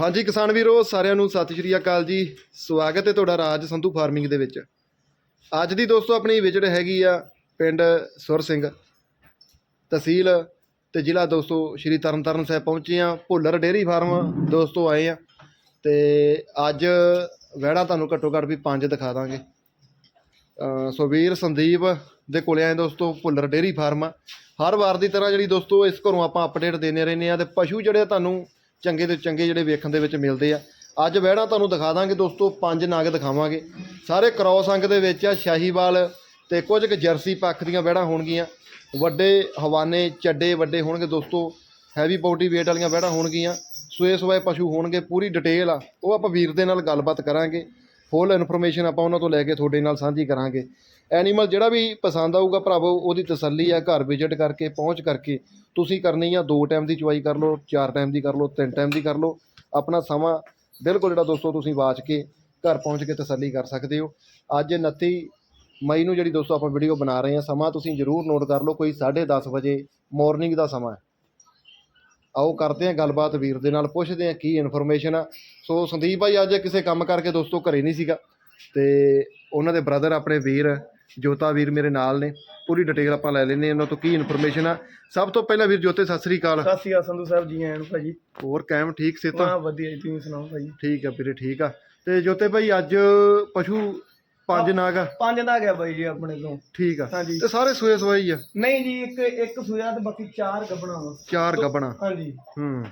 ਹਾਂਜੀ, ਕਿਸਾਨ ਵੀਰੋ, ਸਾਰਿਆਂ ਨੂੰ ਸਤਿ ਸ਼੍ਰੀ ਅਕਾਲ ਜੀ। ਸਵਾਗਤ ਹੈ ਤੁਹਾਡਾ ਰਾਜ ਸੰਧੂ ਫਾਰਮਿੰਗ ਦੇ ਵਿੱਚ। ਅੱਜ ਦੀ ਦੋਸਤੋ, ਆਪਣੀ ਵਿਜਿਟ ਹੈਗੀ ਆ ਪਿੰਡ ਸੁਰ ਸਿੰਘ ਤਹਿਸੀਲ ਤੇ ਜ਼ਿਲ੍ਹਾ ਦੋਸਤੋ, ਸ਼੍ਰੀ ਤਰਨਤਾਰਨ ਸਾਹਿਬ ਪਹੁੰਚੇ ਆ। ਭੁੱਲਰ ਡੇਅਰੀ ਫਾਰਮ ਦੋਸਤੋ ਆਏ ਆ ਤੇ ਅੱਜ ਵਹਿੜਾ ਤੁਹਾਨੂੰ ਘੱਟੋ ਘੱਟ ਵੀ ਪੰਜ ਦਿਖਾ ਦਾਂਗੇ। ਅਹ ਸੋ ਵੀਰ ਸੰਦੀਪ ਦੇ ਕੋਲੇ ਆਏ ਦੋਸਤੋ, ਭੁੱਲਰ ਡੇਅਰੀ ਫਾਰਮ ਆ। ਹਰ ਵਾਰ ਦੀ ਤਰ੍ਹਾਂ ਜਿਹੜੀ ਦੋਸਤੋ, ਇਸ ਘਰੋਂ ਆਪਾਂ ਅਪਡੇਟ ਦਿੰਦੇ ਰਹਿੰਦੇ ਆ ਤੇ ਪਸ਼ੂ ਜਿਹੜੇ ਆ ਤੁਹਾਨੂੰ ਚੰਗੇ ਤੋਂ ਚੰਗੇ ਜਿਹੜੇ ਵੇਖਣ ਦੇ ਵਿੱਚ ਮਿਲਦੇ ਆ। ਅੱਜ ਵਹਿੜਾ ਤੁਹਾਨੂੰ ਦਿਖਾ ਦਾਂਗੇ ਦੋਸਤੋ, ਪੰਜ ਨਗ ਦਿਖਾਵਾਂਗੇ। ਸਾਰੇ ਕ੍ਰੋਸ ਅੰਗ ਦੇ ਵਿੱਚ ਆ, ਸ਼ਾਹੀਵਾਲ ਤੇ ਕੁਝ ਕੁ ਜਰਸੀ ਪੱਖ ਦੀਆਂ ਵਹਿੜਾਂ ਹੋਣਗੀਆਂ। ਵੱਡੇ ਹਵਾਨੇ, ਚੱਡੇ ਵੱਡੇ ਹੋਣਗੇ ਦੋਸਤੋ ਹੈਵੀ ਬੋਡੀ weight ਵਾਲੀਆਂ ਵਹਿੜਾਂ ਹੋਣਗੀਆਂ। ਸੂਏ ਸੂਏ ਪਸ਼ੂ ਹੋਣਗੇ, ਪੂਰੀ ਡਿਟੇਲ ਆ। ਉਹ ਆਪਾਂ ਵੀਰ ਦੇ ਨਾਲ ਗੱਲਬਾਤ ਕਰਾਂਗੇ। ਫੁੱਲ ਇਨਫੋਰਮੇਸ਼ਨ ਆਪਾਂ ਉਹਨਾਂ ਤੋਂ ਲੈ ਕੇ ਤੁਹਾਡੇ ਨਾਲ ਸਾਂਝੀ ਕਰਾਂਗੇ। ਐਨੀਮਲ ਜਿਹੜਾ ਵੀ ਪਸੰਦ ਆਊਗਾ ਭਰਾਵੋ, ਉਹਦੀ ਤਸੱਲੀ ਆ, ਘਰ ਵਿਜ਼ਿਟ ਕਰਕੇ, ਪਹੁੰਚ ਕਰਕੇ। ਤੁਸੀਂ ਕਰਨੀ ਆ, ਦੋ ਟਾਈਮ ਦੀ ਚੁਆਈ ਕਰ ਲਓ, ਚਾਰ ਟਾਈਮ ਦੀ ਕਰ ਲਓ, ਤਿੰਨ ਟਾਈਮ ਦੀ ਕਰ ਲਓ। ਆਪਣਾ ਸਮਾਂ ਬਿਲਕੁਲ ਜਿਹੜਾ ਦੋਸਤੋ ਤੁਸੀਂ ਬਾਚ ਕੇ, ਘਰ ਪਹੁੰਚ ਕੇ ਤਸੱਲੀ ਕਰ ਸਕਦੇ ਹੋ। ਅੱਜ 29 ਮਈ ਨੂੰ ਜਿਹੜੀ ਦੋਸਤੋ ਆਪਾਂ ਵੀਡੀਓ ਬਣਾ ਰਹੇ ਹਾਂ ਸਮਾਂ ਤੁਸੀਂ ਜ਼ਰੂਰ ਨੋਟ ਕਰ ਲਓ, ਕੋਈ 10:30 ਵਜੇ ਮਾਰਨਿੰਗ ਦਾ ਸਮਾਂ ਹੈ। ਆਓ ਕਰਦੇ ਹਾਂ ਗੱਲਬਾਤ, ਵੀਰ ਦੇ ਨਾਲ ਪੁੱਛਦੇ ਹਾਂ ਕੀ ਇਨਫੋਰਮੇਸ਼ਨ ਆ। ਸੋ ਸੰਦੀਪ ਭਾਈ, ਅੱਜ ਕਿਸੇ ਕੰਮ ਕਰਕੇ ਦੋਸਤੋ ਘਰੇ ਨਹੀਂ ਸੀਗਾ। ਤੇ ਉਹਨਾਂ ਦੇ ਬ੍ਰਦਰ ਆਪਣੇ ਵੀਰ ਜੋਤਾ ਵੀਰ ਮੇਰੇ ਨਾਲ ਨੇ ਪੂਰੀ ਡਿਟੇਲ ਆਪਾਂ ਲੈ ਲੈਨੇ ਉਹਨਾਂ ਤੋਂ ਕੀ ਇਨਫੋਰਮੇਸ਼ਨ ਆ। ਸਭ ਤੋਂ ਪਹਿਲਾਂ ਵੀਰ ਜੋਤੇ ਸਤਿ ਸ੍ਰੀ ਅਕਾਲ। ਸਤਿ ਸ਼੍ਰੀ ਅਕਾਲ ਸੰਧੂ ਸਾਹਿਬ ਜੀ ਆਇਆਂ ਨੂੰ ਭਾਜੀ। ਹੋਰ ਕਾਇਮ ਠੀਕ ਸੇ ਤਾਂ ਹਾਂ ਵਧੀਆ ਜੀ ਤੁਸੀਂ ਸੁਣਾਓ ਭਾਜੀ? ਠੀਕ ਆ ਵੀਰੇ ਠੀਕ ਆ। ਤੇ ਜੋਤੇ ਭਾਈ ਅੱਜ ਪਸ਼ੂ ਪੰਜ ਨਾਗ ਆ? ਪੰਜ ਦਾ ਗਿਆ ਬਾਈ ਜੀ ਆਪਣੇ ਤੋਂ। ਠੀਕ ਆ। ਹਾਂਜੀ। ਤੇ ਸਾਰੇ ਸੂਏ ਸਵਾਈ ਆ? ਨਹੀਂ ਜੀ ਇੱਕ ਇੱਕ ਸੂਆ ਤੇ ਬਾਕੀ ਚਾਰ ਗੱਬਣਾ ਵਾ। ਚਾਰ ਗੱਬਣਾ ਹਾਂਜੀ। ਹੂੰ।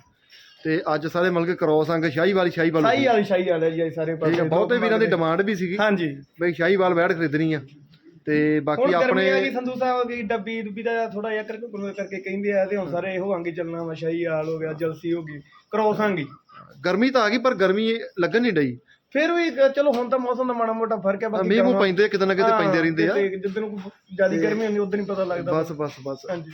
ਤੇ ਅੱਜ ਸਾਰੇ ਮਿਲ ਕੇ ਕ੍ਰੋਸ ਅੰਗ ਸ਼ਾਹੀ ਵਾਲੀ ਸ਼ਾਹੀ ਵਾਲੀ ਸ਼ਾਹੀ ਵਾਲੀ ਸ਼ਾਹੀ ਵਾਲੇ ਜੀ ਸਾਰੇ ਠੀਕ ਪਾਸੇ ਆ ਬਹੁਤੇ ਵੀਰਾਂ ਦੀ ਡਿਮਾਂਡ ਵੀ ਸੀਗੀ। ਹਾਂਜੀ। ਬਈ ਸ਼ਾਹੀਵਾਲ ਬੈਠ ਖਰੀਦਣੀ ਆ। ਤੇ ਹੁਣ ਬਾਕੀ ਗਰਮੀ ਆਪਣੇ ਆ ਗਈ ਸੰਧੂ ਸਾਹਿਬ ਦੀ ਡੱਬੀ ਡੁੱਬੀ ਦਾ ਥੋੜਾ ਜਿਹਾ ਕਰਕੇ ਕਰਕੇ ਕਹਿੰਦੇ ਆ ਤੇ ਹੁਣ ਸਾਰੇ ਇਹੋ ਅੰਗੇ ਚੱਲਣਾ ਵਾ ਸ਼ਾਹੀ ਹਾਲ ਹੋ ਗਿਆ ਜਲਸੀ ਹੋ ਗਈ ਕ੍ਰੋਸ ਅੰਗੀ ਗਰਮੀ ਤਾਂ ਆ ਗਈ ਪਰ ਗਰਮੀ ਲੱਗਣ ਨਹੀਂ ਡਈ। ਫਿਰ ਵੀ ਚਲੋ ਹੁਣ ਤਾਂ ਮੌਸਮ ਦਾ ਮਾੜਾ ਮੋਟਾ ਫ਼ਰਕ ਹੈ ਬਾਕੀ ਮੀਂਹ ਮੂੰਹ ਪੈਂਦੇ ਕਿਤੇ ਨਾ ਕਿਤੇ ਪੈਂਦੇ ਰਹਿੰਦੇ ਆ। ਕਿਤੇ ਜਿੱਦਣ ਨੂੰ ਜ਼ਿਆਦਾ ਗਰਮੀ ਹੁੰਦੀ ਉਦੋਂ ਨਹੀਂ ਪਤਾ ਲੱਗਦਾ। ਬਸ ਬਸ ਬਸ। ਹਾਂਜੀ।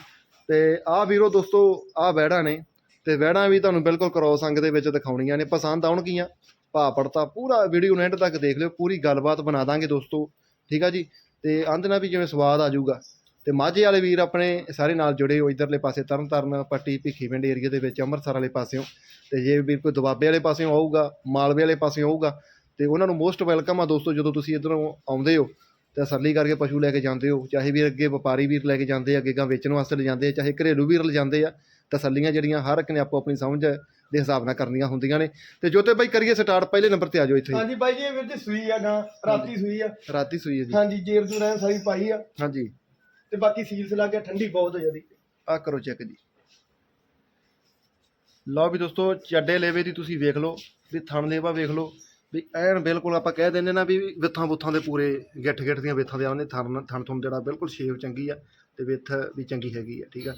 ਤੇ ਆਹ ਵੀਰੋ ਦੋਸਤੋ ਆਹ ਵਹਿੜਾਂ ਨੇ ਤੇ ਵਹਿੜਾਂ ਵੀ ਤੁਹਾਨੂੰ ਬਿਲਕੁਲ ਕ੍ਰੋਸ ਅੰਗ ਦੇ ਵਿੱਚ ਦਿਖਾਉਣੀਆਂ ਨੇ। ਪਸੰਦ ਆਉਣਗੀਆਂ ਭਾ ਪੜਤਾ ਪੂਰਾ ਵੀਡੀਓ ਨੂੰ ਐਂਡ ਤੱਕ ਦੇਖ ਲਿਓ ਪੂਰੀ ਗੱਲਬਾਤ ਬਣਾ ਦਾਂਗੇ ਦੋਸਤੋ। ਠੀਕ ਆ ਜੀ? ਅਤੇ ਅੰਤ ਨਾਲ ਵੀ ਜਿਵੇਂ ਸਵਾਦ ਆ ਜਾਊਗਾ। ਅਤੇ ਮਾਝੇ ਵਾਲੇ ਵੀਰ ਆਪਣੇ ਸਾਰੇ ਨਾਲ ਜੁੜੇ ਹੋ ਇਧਰਲੇ ਪਾਸੇ ਤਰਨ ਤਾਰਨ ਪੱਟੀ ਭਿੱਖੀ ਪਿੰਡ ਏਰੀਆ ਦੇ ਵਿੱਚ, ਅੰਮ੍ਰਿਤਸਰ ਵਾਲੇ ਪਾਸਿਓਂ। ਅਤੇ ਜੇ ਵੀਰ ਕੋਈ ਦੁਆਬੇ ਵਾਲੇ ਪਾਸਿਓਂ ਆਊਗਾ, ਮਾਲਵੇ ਵਾਲੇ ਪਾਸਿਓਂ ਆਊਗਾ, ਤੇ ਉਹਨਾਂ ਨੂੰ ਮੋਸਟ ਵੈਲਕਮ ਆ ਦੋਸਤੋ, ਜਦੋਂ ਤੁਸੀਂ ਇਧਰੋਂ ਆਉਂਦੇ ਹੋ। ਤੇ ਤਸੱਲੀ ਕਰਕੇ ਪਸ਼ੂ ਲੈ ਕੇ ਜਾਂਦੇ ਹੋ, ਚਾਹੇ ਵੀਰ ਅੱਗੇ ਵਪਾਰੀ ਵੀਰ ਲੈ ਕੇ ਜਾਂਦੇ ਆ, ਅੱਗੇ ਗਾਂ ਵੇਚਣ ਵਾਸਤੇ ਲੈ ਜਾਂਦੇ ਆ, ਚਾਹੇ ਘਰੇਲੂ ਵੀਰ ਲੈ ਜਾਂਦੇ ਆ, ਤਸੱਲੀਆਂ ਜਿਹੜੀਆਂ ਹਰ ਇੱਕ ਨੇ ਆਪੋ ਆਪਣੀ ਸਮਝ ਦੇ ਹਿਸਾਬ ਨਾਲ ਕਰਨੀਆਂ ਹੁੰਦੀਆਂ ਨੇ। ਤੇ ਜੋਤੇ ਬਾਈ ਕਰੀਏ ਸਟਾਰਟ ਪਹਿਲੇ ਨੰਬਰ ਤੇ ਆ ਜਾਓ ਇੱਥੇ ਹਾਂਜੀ ਬਾਈ ਜੀ ਇਹ ਵੀਰ ਜੀ ਸੂਈ ਆ ਗਾਂ ਰਾਤੀ ਸੂਈ ਆ। ਰਾਤੀ ਸੂਈ ਹੈ ਜੀ। ਹਾਂਜੀ ਜੇਰ ਜੂ ਰਹਿ ਸਾਰੀ ਪਾਈ ਆ। ਹਾਂਜੀ। ਤੇ ਬਾਕੀ ਸੀਲਸ ਲਾ ਕੇ ਠੰਡੀ ਬਹੁਤ ਹੋ ਜਾਂਦੀ। ਆ ਕਰੋ ਚੈੱਕ ਜੀ। ਲਓ ਵੀ ਦੋਸਤੋ ਚੱਡੇ ਲੇਵੇ ਦੀ ਤੁਸੀਂ ਵੇਖ ਲਓ ਵੀ ਥਣ ਲੇਵਾ ਵੇਖ ਲਓ ਵੀ ਐਨ ਬਿਲਕੁਲ ਆਪਾਂ ਕਹਿ ਦਿੰਦੇ ਨਾ ਵੀ ਵਿੱਥਾਂ ਬੁੱਥਾਂ ਦੇ ਪੂਰੇ ਗਿੱਠ ਗਿੱਠ ਦੀਆਂ ਵਿੱਥਾਂ ਦੇ ਆਉਂਦੇ ਥਣ ਥਣ ਥਣ ਜਿਹੜਾ ਬਿਲਕੁਲ ਸ਼ੇਪ ਚੰਗੀ ਆ ਤੇ ਵਿੱਥ ਵੀ ਚੰਗੀ ਹੈਗੀ ਆ ਠੀਕ ਆ।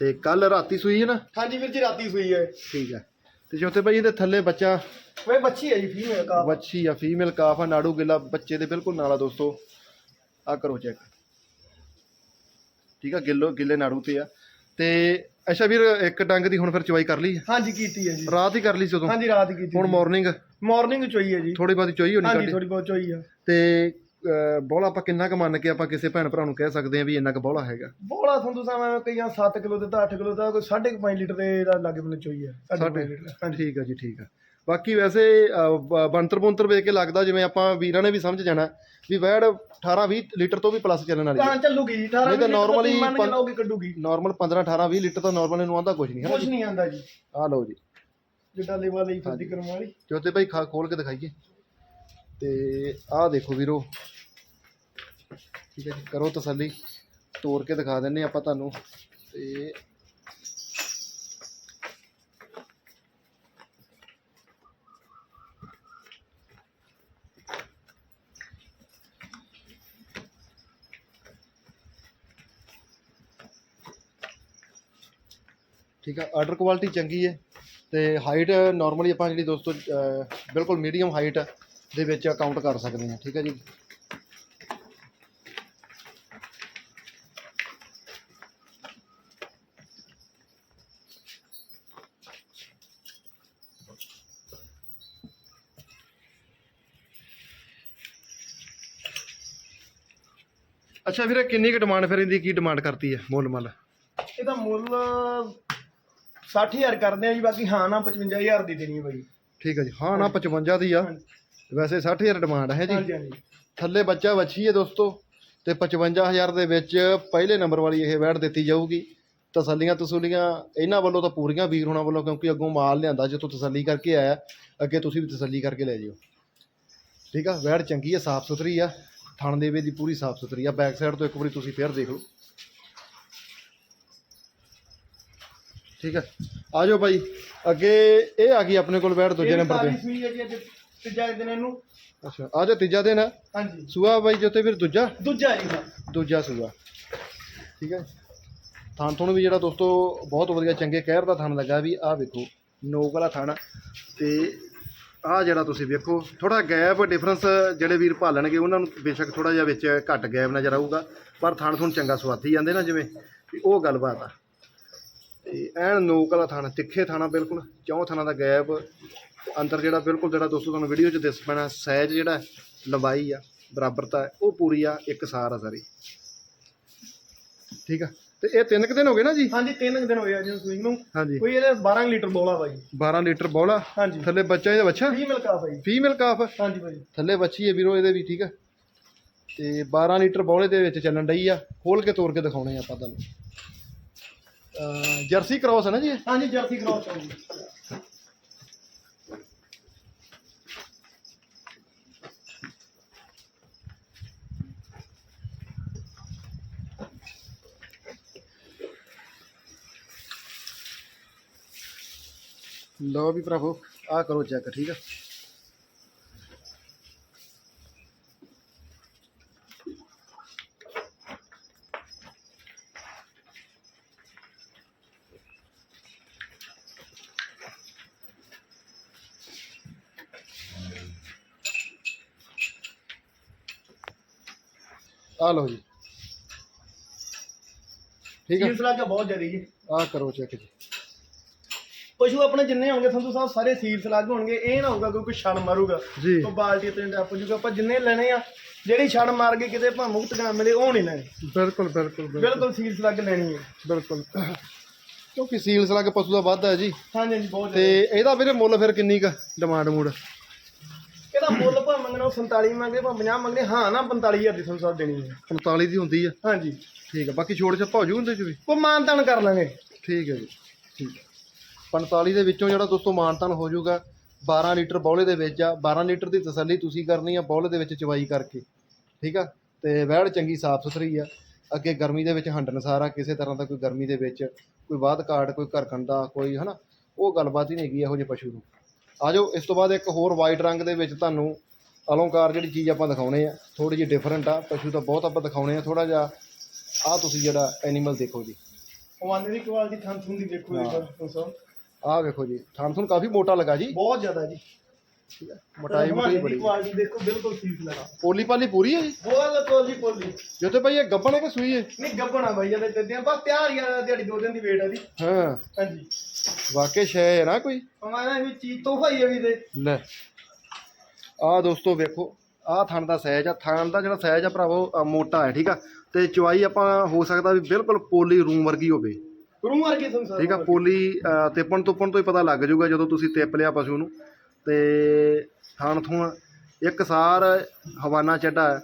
ਤੇ ਕੱਲ ਰਾਤੀ ਸੂਈ ਹੈ ਨਾ? ਹਾਂਜੀ ਵੀਰ ਜੀ ਰਾਤੀ ਸੂਈ ਹੈ। ਠੀਕ ਆ। ਤੇ ਚੌਥੇ ਭਾਈ ਇਹਦੇ ਥੱਲੇ ਬੱਚਾ ਵੇ ਬੱਚੀ ਹੈ ਜੀ ਫੀਮੇਲ ਕਾ ਵੱਛੀ ਆ ਫੀਮੇਲ ਕਾਫ ਆ ਨਾੜੂ ਗਿੱਲਾ ਬੱਚੇ ਦੇ ਬਿਲਕੁਲ ਨਾਲ ਆ ਦੋਸਤੋ। ਆ ਕਰੋ ਚੈੱਕ ਠੀਕ ਆ ਗਿੱਲੋ ਗਿੱਲੇ ਨਾੜੂ ਤੇ ਆ। ਤੇ ਅੱਛਾ ਵੀਰ ਇੱਕ ਡੰਗ ਦੀ ਹੁਣ ਫਿਰ ਚਵਾਈ ਕਰ ਲਈ? ਹਾਂਜੀ ਕੀਤੀ ਹੈ ਜੀ। ਰਾਤ ਹੀ ਕਰ ਲਈ ਸੀ ਉਦੋਂ? ਹਾਂਜੀ ਰਾਤ ਹੀ ਕੀਤੀ ਹੁਣ ਮਾਰਨਿੰਗ ਮਾਰਨਿੰਗ ਚੋਈ ਹੈ ਜੀ। ਥੋੜੀ ਬਾਦੀ ਚੋਈ ਹੋਣੀ ਹਾਂਜੀ ਥੋੜੀ ਬਹੁਤ ਚੋਈ ਆ। ਤੇ ਬੋਲਾ ਆਪਾਂ ਕਿੰਨਾ ਕੁ ਮੰਨ ਕੇ ਆਪਾਂ ਕਿਸੇ ਭੈਣ ਭਰਾ ਨੂੰ ਕਹਿ ਸਕਦੇ ਆ ਵੀ ਇੰਨਾ ਕੁ ਬੋਲਾ ਹੈਗਾ। ਬੋਲਾ ਸੰਧੂ ਸਾਹਿਬ ਐਵੇਂ ਕਈਆਂ 7 ਕਿਲੋ ਤੇ ਤਾਂ 8 ਕਿਲੋ ਦਾ ਕੋਈ 5.5 ਲੀਟਰ ਦੇ ਦਾ ਲਾਗੇ ਬੰਨੇ ਚੋਈ ਹੈ ਸਾਢੇ- ਪੰਜ ਲੀਟਰ। ਹਾਂਜੀ। ਠੀਕ ਆ ਜੀ ਠੀਕ ਆ। ਬਾਕੀ ਵੈਸੇ ਬੰਤਰ ਬੰਤਰ ਵੇਖ ਕੇ ਲੱਗਦਾ ਜਿਵੇਂ ਆਪਾਂ ਵੀਰਾਂ ਨੇ ਵੀ ਸਮਝ ਜਾਣਾ ਵੀ ਵੈੜ 18 20 ਲੀਟਰ ਤੋਂ ਵੀ ਪਲੱਸ ਚੱਲਣ ਵਾਲੀ ਤਾਂ ਚੱਲੂਗੀ 18 ਨਹੀਂ ਤਾਂ ਕੇ ਲਾਓਗੇ ਕੱਢੂਗੀ। ਨਾਰਮਲ 15 18 20 ਲੀਟਰ ਤਾਂ ਨਾਰਮਲ ਇਹਨੂੰ ਆਂਦਾ ਕੁਝ ਨਹੀਂ। ਹੈ ਕੁਝ ਨਹੀਂ ਆਂਦਾ ਜੀ। ਆ ਲਓ ਜੀ। ਜਿੱਦਾਂ ਲੇਵਾ ਲਈ ਫਿਰਦੀ ਕਰਮ ਵਾਲੀ। ਜੋਤੇ ਭਾਈ ਖਾ ਖੋਲ ਕੇ ਦਿਖਾਈਏ। ਤੇ ਆਹ ਦੇਖੋ ਵੀਰੋ ਠੀਕ ਹੈ ਜੀ, ਕਰੋ ਤਸੱਲੀ, ਤੋੜ ਕੇ ਦਿਖਾ ਦਿੰਨੇ ਆਪਾਂ ਤੁਹਾਨੂੰ। ਤੇ ਠੀਕ ਆ ਆਰਡਰ ਕੁਆਲਿਟੀ ਚੰਗੀ ਹੈ ਤੇ ਹਾਈਟ ਨਾਰਮਲੀ ਆਪਾਂ ਜਿਹੜੀ ਦੋਸਤੋ ਬਿਲਕੁਲ ਮੀਡੀਅਮ ਹਾਈਟ ਦੇ ਵਿੱਚ ਕਾਊਂਟ ਕਰ ਸਕਦੇ ਹਾਂ, ਠੀਕ ਹੈ ਜੀ। ਅੱਛਾ ਵੀਰੇ ਕਿੰਨੀ ਕੁ ਡਿਮਾਂਡ ਫਿਰ ਇਹਦੀ ਕੀ ਡਿਮਾਂਡ ਕਰਤੀ ਹੈ ਮੁੱਲ ਮੱਲ? ਇਹਦਾ ਮੁੱਲ 60000 ਕਰਦੇ ਆ ਜੀ ਬਾਕੀ ਹਾਂ ਨਾ 55000 ਦੀ ਦੇਣੀ ਹੈ ਬਾਈ। ਠੀਕ ਹੈ ਜੀ ਹਾਂ ਨਾ 55 ਦੀ ਆ। ਵੈਸੇ 60000 ਡਿਮਾਂਡ ਹੈ ਜੀ। ਹਾਂਜੀ ਹਾਂਜੀ। ਥੱਲੇ ਬੱਚਾ ਵੱਛੀ ਹੈ ਦੋਸਤੋ ਤੇ 55000 ਦੇ ਵਿੱਚ ਪਹਿਲੇ ਨੰਬਰ ਵਾਲੀ ਇਹ ਵੈਟ ਦਿੱਤੀ ਜਾਊਗੀ। ਤਸੱਲੀਆਂ ਤਸੂਲੀਆਂ ਇਹਨਾਂ ਵੱਲੋਂ ਤਾਂ ਪੂਰੀਆਂ ਵੀਰ ਹੋਣਾ ਵੱਲੋਂ ਕਿਉਂਕਿ ਅੱਗੋਂ ਮਾਲ ਲਿਆਂਦਾ ਜਿੱਥੋਂ ਤਸੱਲੀ ਕਰਕੇ ਆਇਆ ਅੱਗੇ ਤੁਸੀਂ ਵੀ ਤਸੱਲੀ ਕਰਕੇ ਲੈ ਜਿਓ। ਠੀਕ ਆ ਵੈਟ ਚੰਗੀ ਆ ਸਾਫ਼ ਸੁਥਰੀ ਆ। ਥਣ ਦੇਵੇ ਦੀ ਪੂਰੀ ਸਾਫ਼ ਸੁਥਰੀ ਆ ਬੈਕ ਸਾਈਡ ਤੋਂ ਇੱਕ ਵਾਰੀ ਤੁਸੀਂ ਫੇਰ ਦੇਖ ਲਓ। ਠੀਕ ਆ? ਆ ਜਾਓ ਭਾਈ ਅੱਗੇ ਇਹ ਆ ਗਈ ਆਪਣੇ ਕੋਲ ਵੈਟ ਦੂਜੇ ਨੰਬਰ ਤੇ। ਸੂਈ ਹੈ ਜੀ ਅੱਜ ਤੀਜਾ ਦਿਨ ਇਹਨੂੰ। ਅੱਛਾ ਆ ਜਾ ਤੀਜਾ ਦਿਨ ਆ। ਹਾਂਜੀ। ਸੂਆ ਬਾਈ ਜਿੱਤੇ ਫਿਰ ਦੂਜਾ? ਦੂਜਾ ਜੀ ਹਾਂ ਦੂਜਾ ਸੂਆ। ਠੀਕ ਹੈ ਥਾਂ ਤੁਹਾਨੂੰ ਵੀ ਜਿਹੜਾ ਦੋਸਤੋ ਬਹੁਤ ਵਧੀਆ ਚੰਗੇ ਕਹਿਰ ਦਾ ਥਣ ਲੱਗਾ ਵੀ ਆਹ ਵੇਖੋ ਨੋਕ ਵਾਲਾ ਥਣ ਤੇ ਆਹ ਜਿਹੜਾ ਤੁਸੀਂ ਵੇਖੋ ਥੋੜਾ ਗੈਪ ਡਿਫਰੈਂਸ ਜਿਹੜੇ ਵੀਰ ਭਾਲਣਗੇ, ਉਹਨਾਂ ਨੂੰ ਬੇਸ਼ੱਕ ਥੋੜਾ ਜਿਹਾ ਵਿੱਚ ਘੱਟ ਗੈਪ ਨਜ਼ਰ ਆਊਗਾ ਪਰ ਥਣ ਤੁਹਾਨੂੰ ਚੰਗਾ ਸਵਾਦੀ ਜਾਂਦੇ ਨਾ ਜਿਵੇਂ, ਵੀ ਉਹ ਗੱਲਬਾਤ ਆ। ਤੇ ਐਨ ਨੋਕ ਵਾਲਾ ਥਣ, ਤਿੱਖੇ ਥਾਣਾ ਬਿਲਕੁਲ, ਚੌਂ ਥਾਣਾ ਦਾ ਗੈਪ ਅੰਦਰ ਜਿਹੜਾ ਬਿਲਕੁਲ ਜਿਹੜਾ ਦੋਸਤੋ ਤੁਹਾਨੂੰ ਵੀਡੀਓ 'ਚ ਦਿਸ ਪੈਣਾ ਸਾਈਜ਼ ਜਿਹੜਾ ਲੰਬਾਈ ਆ, ਬਰਾਬਰਤਾ, ਉਹ ਪੂਰੀ ਆ, ਇੱਕ ਸਾਰ ਆ ਸਾਰੀ। ਠੀਕ ਆ? ਤੇ ਇਹ ਤਿੰਨ ਕੁ ਦਿਨ ਹੋ ਗਏ ਨਾ ਜੀ? ਹਾਂਜੀ ਤਿੰਨ ਕੁ ਦਿਨ ਹੋਏ ਆ ਜੀ ਸੂਈ ਨੂੰ। ਹਾਂਜੀ। ਕੋਈ ਇਹਦੇ 12 ਲੀਟਰ ਬੋਲਾ ਬਾਈ। 12 ਲੀਟਰ ਬੋਲਾ ਹਾਂਜੀ। ਥੱਲੇ ਬੱਚਾ ਇਹਦਾ ਬੱਚਾ? ਫੀਮੇਲ ਕਾਫ ਹੈ ਜੀ। ਫੀਮੇਲ ਕਾਫ ਹਾਂਜੀ ਬਾਈ। ਥੱਲੇ ਬੱਚੀ ਹੈ ਵੀਰੋ ਇਹਦੇ ਵੀ ਠੀਕ ਆ? ਤੇ 12 ਲੀਟਰ ਬੋਲੇ ਦੇ ਵਿੱਚ ਚੱਲਣ ਡਈ ਆ। ਖੋਲ ਕੇ ਤੋੜ ਕੇ ਦਿਖਾਉਣੇ ਆ ਆਪਾਂ ਤੁਹਾਨੂੰ। ਜਰਸੀ ਕ੍ਰਾਸ ਹੈ ਨਾ ਜੀ? ਹਾਂਜੀ ਜਰਸੀ ਕ੍ਰਾਸ ਹੈ ਲਓ ਵੀ ਭਰਾਵੋ ਆਹ ਕਰੋ ਚੈੱਕ ਠੀਕ ਆ? ਆ ਲਓ ਜੀ। ਠੀਕ ਆ? ਸੀਲ ਸਲਾਗਾ ਬਹੁਤ ਜ਼ਿਆਦਾ ਜੀ। ਆਹ ਕਰੋ ਚੈੱਕ ਜੀ। ਪਸ਼ੂ ਆਪਣੇ ਜਿੰਨੇ ਹੋਣਗੇ ਸੰਧੂ ਸਾਹਿਬ ਸਾਰੇ ਸੀਲ ਸਲਾਗ ਹੋਣਗੇ। ਇਹ ਨਾ ਹੋਊਗਾ ਕੋਈ ਕੋਈ ਛਣ ਮਾਰੂਗਾ ਜੀ। ਬਾਲਟੀ ਤੇ ਡੱਪ ਜੂਗਾ। ਆਪਾਂ ਜਿੰਨੇ ਲੈਣੇ ਆ ਜਿਹੜੀ ਛਣ ਮਾਰ ਕੇ ਕਿਤੇ ਭਾ ਮੁਕਤ ਨਾ ਮਿਲੇ ਉਹ ਨਹੀਂ ਲੈਣੇ। ਬਿਲਕੁਲ ਬਿਲਕੁਲ ਬਿਲਕੁਲ। ਬਿਲਕੁਲ ਸੀਲ ਸਲਾਗ ਲੈਣੀ ਹੈ। ਬਿਲਕੁਲ। ਕਿਉਂਕਿ ਸੀਲ ਸਲੱਗ ਪਸ਼ੂ ਦਾ ਵੱਧ ਹੈ ਜੀ। ਹਾਂਜੀ ਹਾਂਜੀ ਬਹੁਤ ਤੇ ਇਹਦਾ ਵੀਰੇ ਮੁੱਲ ਫਿਰ ਕਿੰਨੀ ਕ ਡਿਮਾਂਡ ਮੂਡ? ਇਹਦਾ ਮੁੱਲ ਭਾ ਮੰਗਣਾ ਉਹ 47 ਮੰਗਦੇ ਭਾ 50 ਮੰਗਦੇ। ਹਾਂ ਨਾ 45000 ਦੀ ਸੰਧੂ ਸਾਹਿਬ ਦੇਣੀ ਹੈ। 45 ਦੀ ਹੁੰਦੀ ਆ। ਹਾਂਜੀ। ਠੀਕ ਆ ਬਾਕੀ ਛੋੜ ਛੱਪਾ ਹੋ ਜੂ ਹੁੰਦੇ ਚ ਵੀ? ਉਹ ਮਾਨਤਾਨ ਕਰ ਲਾਂਗੇ। ਠੀਕ ਹੈ ਜੀ ਠੀਕ। ਹੈ 45 ਦੇ ਵਿੱਚੋਂ ਜਿਹੜਾ ਦੋਸਤੋ ਮਾਨਤਨ ਹੋ ਜਾਊਗਾ 12 ਲੀਟਰ ਬੌਲੇ ਦੇ ਵਿੱਚ ਆ 12 ਲੀਟਰ ਦੀ ਤਸੱਲੀ ਤੁਸੀਂ ਕਰਨੀ ਆ ਬੌਲੇ ਦੇ ਵਿੱਚ ਚਵਾਈ ਕਰਕੇ ਠੀਕ ਆ? ਤੇ ਵਹਿੜ ਚੰਗੀ ਸਾਫ਼ ਸੁਥਰੀ ਆ ਅੱਗੇ ਗਰਮੀ ਦੇ ਵਿੱਚ ਹੰਡਣ ਸਾਰਾ ਕਿਸੇ ਤਰ੍ਹਾਂ ਦਾ ਕੋਈ ਗਰਮੀ ਦੇ ਵਿੱਚ ਕੋਈ ਬਾਦ ਕਾਟ ਕੋਈ ਘਰਕਣ ਦਾ ਕੋਈ ਹਨਾ? ਉਹ ਗੱਲਬਾਤ ਹੀ ਨਹੀਂ ਹੈਗੀ ਇਹੋ ਜਿਹੇ ਪਸ਼ੂ ਨੂੰ। ਆ ਜਾਓ ਇਸ ਤੋਂ ਬਾਅਦ ਇੱਕ ਹੋਰ ਵਾਈਟ ਰੰਗ ਦੇ ਵਿੱਚ ਤੁਹਾਨੂੰ ਅਲੰਕਾਰ ਜਿਹੜੀ ਚੀਜ਼ ਆਪਾਂ ਦਿਖਾਉਣੇ ਆ ਥੋੜੀ ਜਿਹੀ ਡਿਫਰੈਂਟ ਆ ਪਸ਼ੂ ਤਾਂ ਬਹੁਤ ਆਪਾਂ ਦਿਖਾਉਣੇ ਆ ਥੋੜਾ ਜਿਹਾ ਆ ਤੁਸੀਂ ਜਿਹੜਾ ਐਨੀਮਲ ਦੇਖੋ ਜੀ। ਹਵਾਨੇ ਦੀ ਕੁਆਲਿਟੀ ਥਾਂ ਥੁੰ ਦੀ ਦੇਖੋ ਜੀ ਹਾਂ। ਆਹ ਵੇਖੋ ਜੀ ਥਣ ਥਣ ਕਾਫੀ ਮੋਟਾ ਲੱਗਾ ਜੀ। ਬਹੁਤ ਜ਼ਿਆਦਾ ਜੀ। ਮੋਟਾਈ ਮੋਟੀ ਦੀ ਬੜੀ। ਕੁਆਲਿਟੀ ਦੇਖੋ ਬਿਲਕੁਲ ਸੀਲ ਲਗਾ। ਪੋਲੀ ਪਾਲੀ ਪੂਰੀ ਹੈ ਜੀ? ਬੋਲ ਤੋਲੀ ਪੋਲੀ। ਜਿੱਤੇ ਭਾਈ ਇਹ ਗੱਬਣ ਹੈ ਕਿ ਸੂਈ ਹੈ? ਨਹੀਂ ਗੱਬਣਾ ਬਾਈ ਜਦੇ ਦਿੰਦੇ ਆ ਬਸ ਤਿਆਰ ਹੀ ਆ ਦਿਹਾੜੀ ਦੋ ਦਿਨ ਦੀ ਵੇਟ ਆ ਦੀ ਹਾਂ। ਹਾਂਜੀ। ਵਾਕਿਆ ਸ਼ੈ ਹੈ ਨਾ ਕੋਈ? ਹਮਾਰਾ ਵੀ ਚੀਜ਼ ਤੋਹਫਾ ਹੀ ਆ ਵੀ ਦੇ ਲੈ। ਆਹ ਦੋਸਤੋ ਵੇਖੋ ਆਹ ਥਣ ਦਾ ਸਾਈਜ਼ ਆ। ਥਣ ਦਾ ਜਿਹੜਾ ਸਾਈਜ਼ ਆ ਭਰਾਵੋ ਅ, ਮੋਟਾ ਹੈ ਠੀਕ ਆ? ਤੇ ਚਵਾਈ ਆਪਾਂ ਹੋ ਸਕਦਾ ਵੀ ਬਿਲਕੁਲ ਪੋਲੀ ਰੂਮ ਵਰਗੀ ਹੋਵੇ। ਵਰਗੀ ਸੰਸਾਰ ਠੀਕ ਆ ਪੋਲੀ ਅ, ਤਿੱਪਣ ਤੁੱਪਣ ਤੋਂ ਹੀ ਪਤਾ ਲੱਗ ਜਾਊਗਾ ਜਦੋਂ ਤੁਸੀਂ ਤਿੱਪ ਲਿਆ ਪਸ਼ੂ ਨੂੰ। ਤੇ ਥਣ ਥੁਣ ਇੱਕ ਸਾਰ ਹਵਾਨਾ ਚੱਡਾ ਹੈ।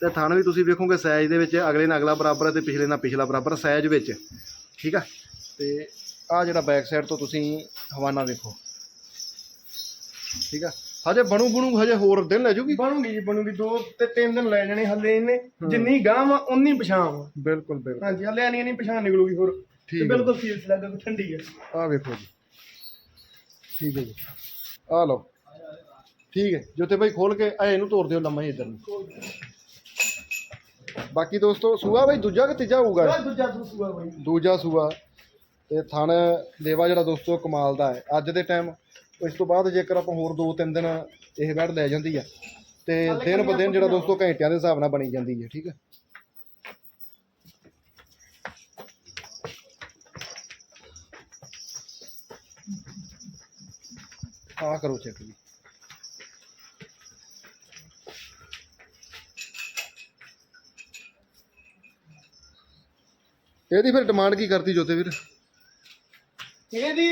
ਤੇ ਥਣ ਵੀ ਤੁਸੀਂ ਵੇਖੋਗੇ ਸਾਈਜ਼ ਦੇ ਵਿੱਚ ਅਗਲੇ ਨਾਲ ਅਗਲਾ ਬਰਾਬਰ ਹੈ ਤੇ ਪਿਛਲੇ ਨਾਲ ਪਿਛਲਾ ਬਰਾਬਰ ਸਾਈਜ਼ ਵਿੱਚ। ਠੀਕ ਆ? ਤੇ ਆ ਜਿਹੜਾ ਬੈਕ ਸਾਈਡ ਤੋਂ ਤੁਸੀਂ ਹਵਾਨਾ ਵੇਖੋ। ਠੀਕ ਆ? ਹਜੇ ਬਣੂ ਬਣੂ ਹਜੇ ਹੋਰ ਦਿਨ ਲੈ ਜੂਗੀ? ਬਣੂਗੀ ਜੀ ਬਣੂਗੀ। ਦੋ ਤੇ ਤਿੰਨ ਦਿਨ ਲੈ ਜਾਣੇ ਹੱਲੇ ਇਹਨੇ। ਜਿੰਨੀ ਗਾਂ ਵਾ ਉਨੀ ਪਛਾਣ ਵਾ। ਬਿਲਕੁਲ ਬਿਲਕੁਲ। ਹਾਂਜੀ ਹੱਲੇ ਨਹੀਂ ਨਹੀਂ ਪਛਾਣ ਨਿਕਲੂਗੀ ਹੋਰ। ਠੀਕ ਹੈ। ਬਿਲਕੁਲ ਸੀਲ ਲੱਗਾ ਠੰਡੀ ਹੈ। ਆ ਵੇਖੋ ਜੀ। ਠੀਕ ਹੈ ਜੀ। ਆ ਲਓ। ਠੀਕ ਹੈ। ਜੋਤੇ ਭਾਈ ਖੋਲ ਕੇ ਐ ਇਹਨੂੰ ਤੋੜ ਦਿਓ ਲੰਮਾ ਹੀ ਇੱਧਰ ਨੂੰ। ਬਾਕੀ ਦੋਸਤੋ ਸੂਆ ਭਾਈ ਦੂਜਾ ਕਿ ਤੀਜਾ ਹੋਊਗਾ? ਆ ਦੂਜਾ ਦੂਸੂਆ ਬਾਈ। ਦੂਜਾ ਸੂਆ। ਤੇ ਥਣ ਲੇਵਾ ਜਿਹੜਾ ਦੋਸਤੋ ਕਮਾਲ ਦਾ ਹੈ। ਅੱਜ ਦੇ ਟਾਈਮ ਇਸ ਤੋਂ ਬਾਅਦ ਜੇਕਰ ਆਪਾਂ ਹੋਰ ਦੋ ਤਿੰਨ ਦਿਨ ਇਹ ਬੈਡ ਲੈ ਜਾਂਦੀ ਆ। ਤੇ ਦਿਨ ਬ ਦਿਨ ਜਿਹੜਾ ਦੋਸਤੋ ਘੰਟਿਆਂ ਦੇ ਹਿਸਾਬ ਨਾਲ ਬਣੀ ਜਾਂਦੀ ਹੈ ਠੀਕ ਹੈ। ਆ ਕਰੋ ਚੈੱਕ ਜੀ। ਇਹਦੀ ਫਿਰ ਡਿਮਾਂਡ ਕੀ ਕਰਤੀ ਜੋਤੇ ਵੀਰ? ਇਹਦੀ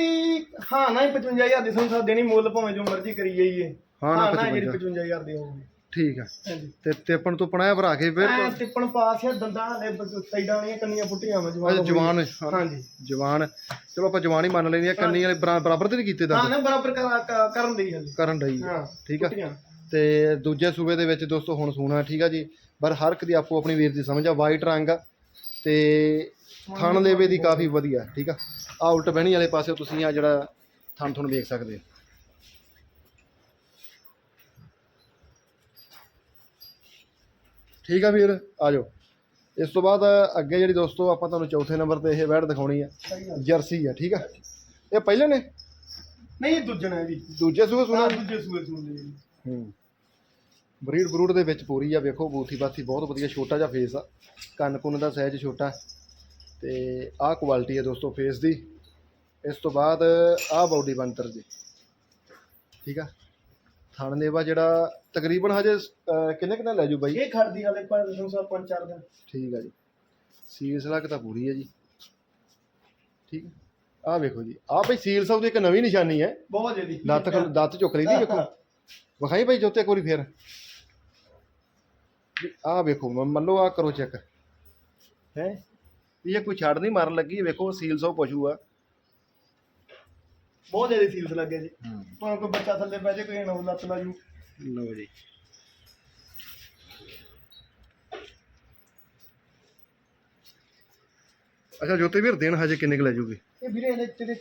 ਹਾਂ ਨਾ ਹੀ 55000 ਦੀ ਤੁਹਾਨੂੰ ਦੇਣੀ ਮੁੱਲ ਭਾਵੇਂ ਜੋ ਮਰਜ਼ੀ ਕਰੀ ਜਾਈਏ। ਹਾਂ ਨਾ ਨਾ 55 ਜਿਹੜੀ 55000 ਦੀ ਹੋਊਗੀ। ਠੀਕ ਹਾਂਜੀ। ਤੇ ਤੇਪਣ ਤੋਂ ਪਣਾਇਆ ਭਰਾ ਕੇ ਫਿਰ? ਐ ਟਿੱਪਣ ਪਾਸ ਹੈ ਦੰਦਾਂ ਬ- ਸਾਈਡਾਂ ਵਾਲੀਆਂ ਕੰਨੀਆਂ ਫੁੱਟੀਆਂ ਵਾ ਅਜੇ ਜਵਾਨ ਜਵਾਨ। ਹਾਂਜੀ। ਜਵਾਨ। ਚਲੋ ਆਪਾਂ ਜਵਾਨ ਹੀ ਮੰਨ ਲੈਣੀ ਆ ਕੰਨੀ ਵਾਲੇ ਬਰਾ- ਬਰਾਬਰ ਤੇ ਨਹੀਂ ਕੀਤੇ ਹਾਂ ਦੰਦ? ਨਾ ਬਰਾਬਰ ਕਰ- ਕ- ਕਰਨ ਦੀ ਹਲੇ ਕਰਨ ਡਈ ਹਾਂ ਠੀਕ ਆ। ਫੁੱਟੀਆਂ। ਤੇ ਦੂਜੇ ਸੂਬੇ ਦੇ ਵਿੱਚ ਦੋਸਤੋ ਹੁਣ ਸੂਣਾ ਠੀਕ ਆ ਜੀ ਪਰ ਹਰ ਇੱਕ ਦੀ ਆਪੋ ਆਪਣੀ ਵੀਰ ਦੀ ਸਮਝ ਆ ਵਾਈਟ ਰੰਗ ਆ ਤੇ ਥਣ ਲੇਵੇ ਦੀ ਕਾਫੀ ਵਧੀਆ ਠੀਕ ਆ। ਆ ਉਲਟ ਬਹਿਣੀ ਵਾਲੇ ਪਾਸੇ ਤੁਸੀਂ ਆ ਜਿਹੜਾ ਥਣ ਥਣ ਵੇਖ ਸਕਦੇ ਹੋ ਠੀਕ ਆ ਵੀਰ ਆ ਜਾਓ। ਇਸ ਤੋਂ ਬਾਅਦ ਅੱਗੇ ਜਿਹੜੀ ਦੋਸਤੋ ਆਪਾਂ ਤੁਹਾਨੂੰ ਚੌਥੇ ਨੰਬਰ ਤੇ ਇਹ ਵੈੜ ਦਿਖਾਉਣੀ ਆ। ਜਰਸੀ ਆ ਠੀਕ ਆ? ਇਹ ਪਹਿਲੇ ਨੇ? ਨਹੀਂ ਇਹ ਦੂਜਣਾ ਜੀ। ਦੂਜੇ ਸੂਬੇ ਸੁਣਾ। ਦੂਜੇ ਸੂਏ ਸੁਣਦੇ ਜੀ। ਹੂੰ। ਬਰੀਡ ਬਰੂਡ ਦੇ ਵਿੱਚ ਪੂਰੀ ਆ ਵੇਖੋ ਬੂਥੀ ਬਾਥੀ ਬਹੁਤ ਵਧੀਆ ਛੋਟਾ ਜਿਹਾ ਫੇਸ ਆ। ਕੰਨ ਕੁੰਨ ਦਾ ਸਾਈਜ਼ ਛੋਟਾ। ਤੇ ਆਹ ਕੁਆਲਿਟੀ ਹੈ ਦੋਸਤੋ ਫੇਸ ਦੀ। ਇਸ ਤੋਂ ਬਾਅਦ ਆਹ ਬਾਡੀ ਬੰਤਰ ਦੀ ਠੀਕ ਆ? ਥਣ ਲੇਵਾ ਜਿਹੜਾ ਤਕਰੀਬਨ ਹਜੇ ਅਹ, ਕਿੰਨੇ ਕਿੰਨਾ ਲੈ ਜੂ ਬਾਈ? ਇਹ ਖੜਦੀ ਹਲੇ ਪਰ ਨੂੰ ਸਾ ਪੰਜ ਚਾਰ ਦਿਨ। ਠੀਕ ਆ ਜੀ। ਸੀਲ ਸਲਕ ਤਾਂ ਪੂਰੀ ਹੈ ਜੀ। ਠੀਕ ਆ। ਆਹ ਵੇਖੋ ਜੀ ਆਹ ਭਾਈ ਸੀਲ ਸਾਹਿਬ ਦੀ ਇੱਕ ਨਵੀਂ ਨਿਸ਼ਾਨੀ ਹੈ। ਬਹੁਤ ਜਲਦੀ ਲੱਤ ਖੁੱਲ- ਲੱਤ ਚੁੱਕ ਲਈ ਦੀ ਵੇਖੋ। ਵਿਖਾਈ ਭਾਈ ਜੋਤੇ ਇੱਕ ਵਾਰੀ ਫੇਰ। ਆਹ ਵੇਖੋ ਮ- ਮੰਨ ਲਓ ਆ ਕਰੋ ਚੈੱਕ। ਹੈ? ਇਹ ਕੋਈ ਛੱਡ ਨਹੀਂ ਮਾਰਨ ਲੱਗੀ ਵੇਖੋ ਸੀਲ ਸੌ ਪਸ਼ੂ ਆ। ਬਹੁਤ ਜਲਦੀ ਸੀਲਸ ਲੱਗੇ ਜੀ। ਭਾਵੇਂ ਕੋਈ ਬੱਚਾ ਥੱਲੇ ਬਹਿ ਜਾਏ ਕੋਈ ਨਾ ਲੱਤ ਲਾ ਜੂ। ਲਓ ਜੀ। ਅੱਛਾ ਜੋਤੇ ਵੀਰ ਦਿਨ ਹਜੇ ਕਿੰਨੇ ਕੁ ਲੈ ਜੂਗੀ? ਇਹ ਵੀਰੇ ਇਹਦੇ ਤੇਰੇ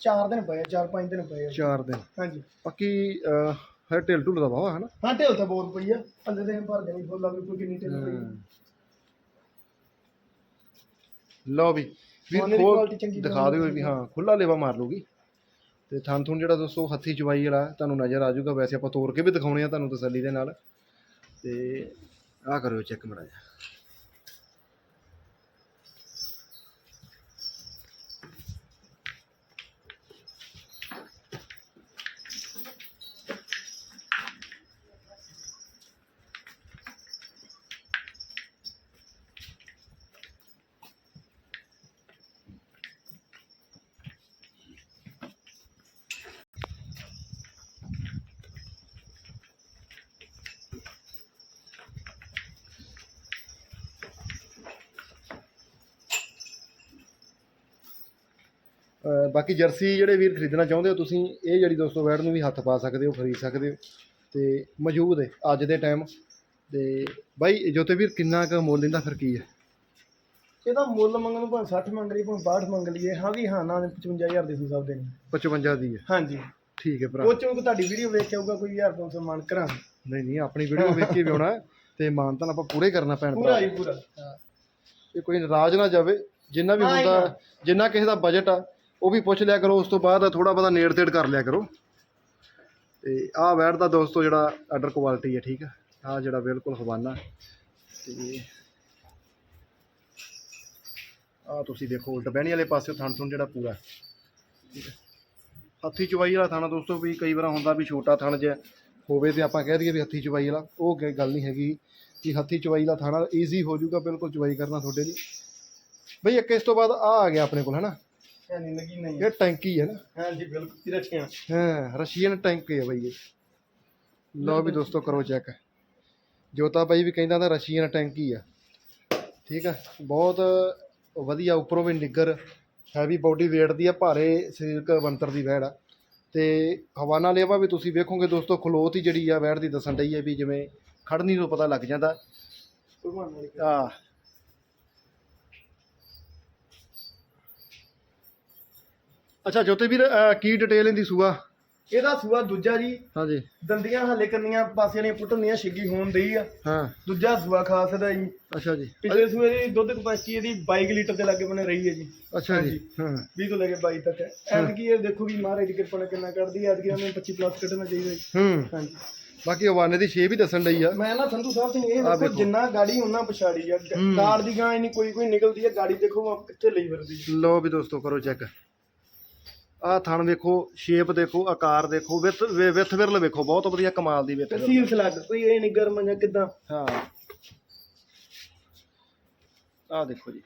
4 ਦਿਨ ਪਏ ਆ 4-5 ਦਿਨ ਪਏ ਆ। 4 ਦਿਨ। ਹਾਂਜੀ। ਬਾਕੀ ਅਹ, ਹੈ ਢਿੱਲ ਢੁੱਲ ਦਾ ਵਾਵਾ ਹੈ ਨਾ? ਹਾਂ ਢੇਲ ਤਾਂ ਬਹੁਤ ਪਈ ਆ। ਥੱਲੇ ਦੇ ਭਰ ਦੇਣੀ ਫੁੱਲ ਆ ਵੀ ਕੋਈ ਕਿੰਨੀ ਢੇਲ ਪਈ ਆ। ਲਓ ਵੀ। ਦੀ ਖੋਲ quality ਚੰਗੀ ਦਿਖਾ ਦਿਓ ਵੀ ਹਾਂ ਖੁੱਲਾ ਲੇਵਾ ਮਾਰ ਲੂਗੀ ਤੇ ਥਣ ਥੁਣ ਜਿਹੜਾ ਦੋਸਤੋ ਹੱਥੀ ਚਵਾਈ ਵਾਲਾ ਤੁਹਾਨੂੰ ਨਜ਼ਰ ਆ ਜਾਊਗਾ। ਵੈਸੇ ਆਪਾਂ ਤੋੜ ਕੇ ਵੀ ਦਿਖਾਉਣੇ ਆ ਤੁਹਾਨੂੰ ਤਸੱਲੀ ਦੇ ਨਾਲ। ਤੇ ਆਹ ਕਰਿਓ ਚੈੱਕ ਮੜਾ ਜਾ ਬਾਕੀ ਜਰਸੀ ਜਿਹੜੇ ਵੀਰ ਖਰੀਦਣਾ ਚਾਹੁੰਦੇ ਹੋ ਤੁਸੀਂ ਇਹ ਜਿਹੜੀ ਦੋਸਤੋ ਵੈੜ ਨੂੰ ਵੀ ਹੱਥ ਪਾ ਸਕਦੇ ਹੋ ਖਰੀਦ ਸਕਦੇ ਹੋ ਤੇ ਮੌਜੂਦ ਹੈ ਅੱਜ ਦੇ ਟਾਈਮ ਤੇ ਬਾਈ ਜੋਤੇ ਵੀਰ ਕਿੰਨਾ ਕੁ ਮੁੱਲ ਇਹਦਾ ਫਿਰ ਕੀ ਹੈ? ਇਹਦਾ ਮੁੱਲ ਮੰਗਣ ਨੂੰ ਭਾਵੇਂ 60 ਮੰਗ ਲਈ ਭਾਵੇਂ 62 ਮੰਗ ਲਈਏ ਹਾਂ ਵੀ ਹਾਂ ਨਾ 55000 ਦੇ ਹਿਸਾਬ ਦੇ ਨੇ। 55 ਦੀ ਹੈ। ਹਾਂਜੀ। ਠੀਕ ਹੈ ਭਰਾ। ਉਹ ਚੋਂ ਤੁਹਾਡੀ ਵੀਡੀਓ ਵੇਖ ਕੇ ਆਊਗਾ ਕੋਈ 1500 ਮੰਨ ਕਰਾਂ। ਨਹੀਂ ਨਹੀਂ ਆਪਣੀ ਵੀਡੀਓ ਵੇਖ ਕੇ ਵੀ ਆਉਣਾ ਤੇ ਮਾਨਤਾਨ ਆਪਾਂ ਪੂਰੇ ਕਰਨਾ ਪੈਣ ਪੂਰਾ ਹੀ ਪੂਰਾ। ਇਹ ਕੋਈ ਨਾਰਾਜ਼ ਨਾ ਜਾਵੇ ਜਿੰਨਾ ਵੀ ਹੁੰਦਾ ਜਿੰਨਾ ਕਿਸੇ ਦਾ ਬਜਟ ਆ ਉਹ ਵੀ ਪੁੱਛ ਲਿਆ ਕਰੋ, ਉਸ ਤੋਂ ਬਾਅਦ ਥੋੜਾ ਬਹੁਤਾ ਨੇੜ ਤੇੜ ਕਰ ਲਿਆ ਕਰੋ। ਤੇ ਆਹ ਵੈਟ ਦਾ ਦੋਸਤੋ ਜਿਹੜਾ ਆਰਡਰ ਕੁਆਲਿਟੀ ਹੈ, ਠੀਕ ਆ? ਆਹ ਜਿਹੜਾ ਬਿਲਕੁਲ ਹਵਾਨਾ। ਤੇ ਆਹ ਤੁਸੀਂ ਦੇਖੋ, ਉਲਟ ਬਹਿਣੀ ਵਾਲੇ ਪਾਸੇ ਥਣ ਥਣ ਜਿਹੜਾ ਪੂਰਾ। ਠੀਕ ਹੈ ਹੱਥੀ ਚਵਾਈ ਵਾਲਾ ਥਾਣਾ ਦੋਸਤੋ, ਵੀ ਕਈ ਵਾਰ ਹੁੰਦਾ ਵੀ ਛੋਟਾ ਥਣ ਜਿਹਾ ਹੋਵੇ ਤੇ ਆਪਾਂ ਕਹਿ ਦਈਏ ਵੀ ਹੱਥੀ ਚਵਾਈ ਵਾਲਾ। ਉਹ ਗ- ਗੱਲ ਨਹੀਂ ਹੈਗੀ ਕਿ ਹੱਥੀ ਚਵਾਈ ਵਾਲਾ ਥਾਣਾ ਈਜ਼ੀ ਹੋ ਜਾਊਗਾ, ਬਿਲਕੁਲ ਚਵਾਈ ਕਰਨਾ ਤੁਹਾਡੇ ਲਈ। ਬਈ ਇੱਕ ਇਸ ਤੋਂ ਬਾਅਦ ਆ ਆ ਗਿਆ ਆਪਣੇ ਕੋਲ, ਹੈਨਾ? ਹਾਂਜੀ ਲੱਗੀ ਨਹੀਂ ਇਹ ਟੈਂਕੀ ਹੈ ਨਾ। ਹਾਂਜੀ ਬਿਲਕੁਲ ਹੀ ਰੱਖਿਆ ਹਾਂ ਰਸ਼ੀਅਨ ਟੈਂਕ ਹੈ ਬਈ ਇਹ। ਲਓ ਵੀ ਦੋਸਤੋ ਕਰੋ ਚੈੱਕ ਜੋਤਾ ਬਾਈ ਵੀ ਕਹਿੰਦਾ ਤਾਂ ਰਸ਼ੀਅਨ ਟੈਂਕ ਆ। ਠੀਕ ਆ ਬਹੁਤ ਵਧੀਆ ਉੱਪਰੋਂ ਵੀ ਨਿੱਗਰ ਹੈਵੀ ਬਾਡੀ weight ਦੀ ਆ ਭਾਰੇ ਸਰੀਰਕ ਬੰਤਰ ਦੀ ਵੈੜ ਆ। ਤੇ ਹਵਾਨਾ ਲੇਵਾ ਵੀ ਤੁਸੀਂ ਵੇਖੋਗੇ ਦੋਸਤੋ ਖਲੋਤ ਹੀ ਜਿਹੜੀ ਆ ਵੈੜ ਦੀ ਦੱਸਣ ਡਈ ਹੈ ਵੀ ਜਿਵੇਂ ਖੜਨੀ ਨੂੰ ਪਤਾ ਲੱਗ ਜਾਂਦਾ। ਆ ਅੱਛਾ ਜੋਤੇ ਵੀਰ ਅਹ ਕੀ ਡਿਟੇਲ ਇਹਦੀ ਸੂਆ? ਇਹਦਾ ਸੂਆ ਦੂਜਾ ਜੀ। ਹਾਂਜੀ। ਦੰਦੀਆਂ ਹਲੇ ਕੰਨੀਆਂ ਪਾਸੇ ਵਾਲੀਆਂ ਪੁੱਟਣੀਆਂ ਛਿੱਗੀ ਹੋਣ ਦਈ ਆ। ਹਾਂ। ਦੂਜਾ ਸੂਆ ਖਾਸ ਦਾ ਜੀ। ਅੱਛਾ ਜੀ। ਪਿਛਲੇ ਸੂਏ ਦੀ ਦੁੱਧ ਕਪੈਸਿਟੀ ਇਹਦੀ 22 ਲੀਟਰ ਦੇ ਲਾਗੇ ਬਣੇ ਰਹੀ ਹੈ ਜੀ। ਅੱਛਾ ਜੀ ਹਾਂ। 20 ਤੋਂ ਲੈ ਕੇ 22 ਤੱਕ ਹੈ। ਐਤਕੀ ਇਹ ਦੇਖੋ ਵੀ ਮਹਾਰਾਜ ਦੀ ਕਿਰਪਾ ਨਾਲ ਕਿੰਨਾ ਕੱਢਦੀ ਹੈ। ਐਤਕੀ ਉਹਨੇ 25 ਪਲੱਸ ਕੱਢਣਾ ਚਾਹੀਦਾ ਜੀ। ਹੂੰ। ਹਾਂਜੀ। ਬਾਕੀ ਹਵਾਨੇ ਦੀ ਛੇ ਵੀ ਦੱਸਣ ਡਈ ਆ। ਮੈਂ ਨਾ ਸੰਧੂ ਸਾਹਿਬ ਸਿੰਘ ਇਹ ਦੇਖੋ। ਜਿੰਨਾ ਗਾੜੀ ਉਹਨਾਂ ਪਛਾੜੀ ਆ। ਹੂੰ। ਕਾਰ ਦੀ ਗਾਂ ਇੰਨੀ ਕੋਈ ਕੋਈ ਨਿਕਲਦੀ ਹੈ ਗਾੜੀ ਦੇਖੋ ਆਹ ਕਿੱਥੇ ਲਈ ਫਿਰਦੀ ਹੈ। ਲੋ ਵੀ ਦੋਸਤੋ ਕਰੋ ਚੈੱਕ ਆ ਥਣ ਵੇਖੋ ਸ਼ੇਪ ਦੇਖੋ ਆਕਾਰ ਦੇਖੋ ਵਿਥ ਵਿਥ ਵਿਰਲ ਵੇਖੋ ਬਹੁਤ ਵਧੀਆ ਕਮਾਲ ਦੀ ਵਿਥ ਵਿਰਲ। ਸੀਲ ਸਲੱਗ ਕੋਈ ਇਹ ਨਹੀਂ ਗਰਮ ਜਾਂ ਕਿਦਾਂ? ਹਾਂ। ਆ ਦੇਖੋ ਜੀ।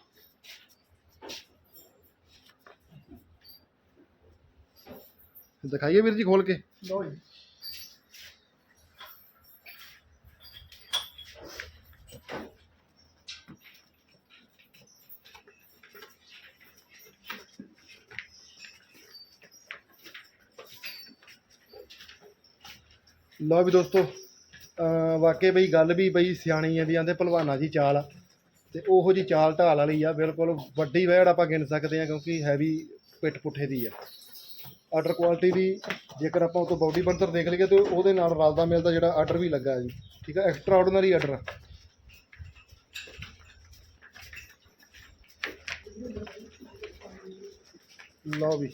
ਦਿਖਾਈਏ ਵੀਰ ਜੀ ਖੋਲ ਕੇ। ਲਓ ਜੀ। ਲਓ ਵੀ ਦੋਸਤੋ ਵਾਕਈ ਬਈ ਗੱਲ ਵੀ ਬਈ ਸਿਆਣੀ ਆ ਵੀ ਆਂਦੇ ਭਲਵਾਨਾ ਜੀ ਚਾਲ ਆ। ਤੇ ਉਹੋ ਜੀ ਚਾਲ ਢਾਲ ਵਾਲੀ ਆ, ਬਿਲਕੁਲ ਵੱਡੀ ਵੈੜ ਆਪਾਂ ਗਿਣ ਸਕਦੇ ਆ ਕਿਉਂਕਿ ਹੈਵੀ ਪਿੱਠ ਪੁੱਠੇ ਦੀ ਆ। ਆਰਡਰ ਕੁਆਲਿਟੀ ਵੀ ਜੇਕਰ ਆਪਾਂ ਉਹ ਤੋਂ ਬਾਡੀ ਬਣਤਰ ਦੇਖ ਲਈਏ ਤੇ ਉਹਦੇ ਨਾਲ ਰਲਦਾ ਮਿਲਦਾ ਜਿਹੜਾ ਆਰਡਰ ਵੀ ਲੱਗਾ ਜੀ। ਠੀਕ ਆ ਐਕਸਟਰਾ ਆਰਡੀਨਰੀ ਆਰਡਰ ਆ। ਲਓ ਵੀ।